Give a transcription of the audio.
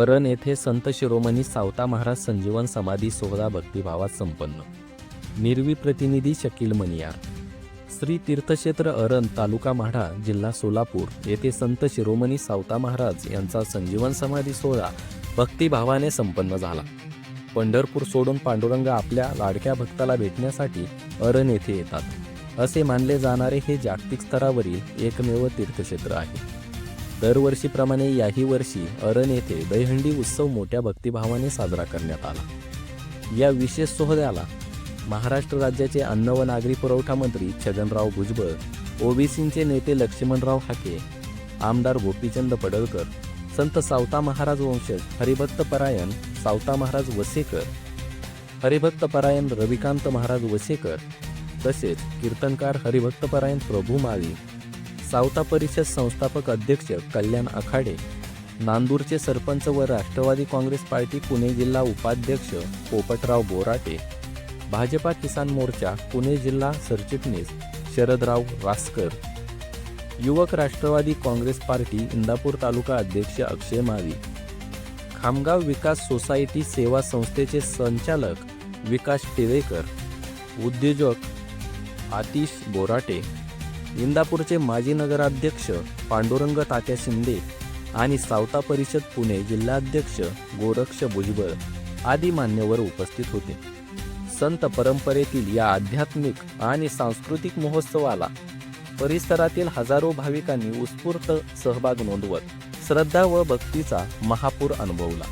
अरण येथे संत शिरोमणी सावता महाराज संजीवन समाधी सोहळा भक्तिभावात संपन्न. निर्वी प्रतिनिधी शकील मनियार. श्री तीर्थक्षेत्र अरण तालुका माढा जिल्हा सोलापूर येथे संत शिरोमणी सावता महाराज यांचा संजीवन समाधी सोहळा भक्तिभावाने संपन्न झाला. पंढरपूर सोडून पांडुरंग आपल्या लाडक्या भक्ताला भेटण्यासाठी अरण येथे येतात. असे मानले जाणारे हे जागतिक स्तरावरील एकमेव तीर्थक्षेत्र आहे. दरवर्षीप्रमाणे याही वर्षी अरण येथे दहीहंडी उत्सव मोठ्या भक्तिभावाने साजरा करण्यात आला. या विशेष सोहळ्याला महाराष्ट्र राज्याचे अन्न व नागरी पुरवठा मंत्री छगनराव भुजबळ ओबीसींचे नेते लक्ष्मणराव हाके आमदार गोपीचंद पडळकर संत सावता महाराज वंशज हरिभक्त परायण सावता महाराज वसेकर हरिभक्त परायण रविकांत महाराज वसेकर तसेच कीर्तनकार हरिभक्त परायण प्रभू माळी सावता परिषद संस्थापक अध्यक्ष कल्याण आखाडे नांदूरचे सरपंच व राष्ट्रवादी काँग्रेस पार्टी पुणे जिल्हा उपाध्यक्ष पोपटराव बोराटे भाजपा किसान मोर्चा पुणे जिल्हा सरचिटणीस शरदराव रासकर युवक राष्ट्रवादी काँग्रेस पार्टी इंदापूर तालुका अध्यक्ष अक्षय मावी खामगाव विकास सोसायटी सेवा संस्थेचे संचालक विकास टिवेकर उद्योजक आतिश बोराटे इंदापूरचे माजी नगराध्यक्ष पांडुरंग तात्या शिंदे आणि सावता परिषद पुणे जिल्हाध्यक्ष गोरक्ष भुजबळ आदी मान्यवर उपस्थित होते. संत परंपरेतील या आध्यात्मिक आणि सांस्कृतिक महोत्सवाला परिसरातील हजारो भाविकांनी उत्स्फूर्त सहभाग नोंदवत श्रद्धा व भक्तीचा महापूर अनुभवला.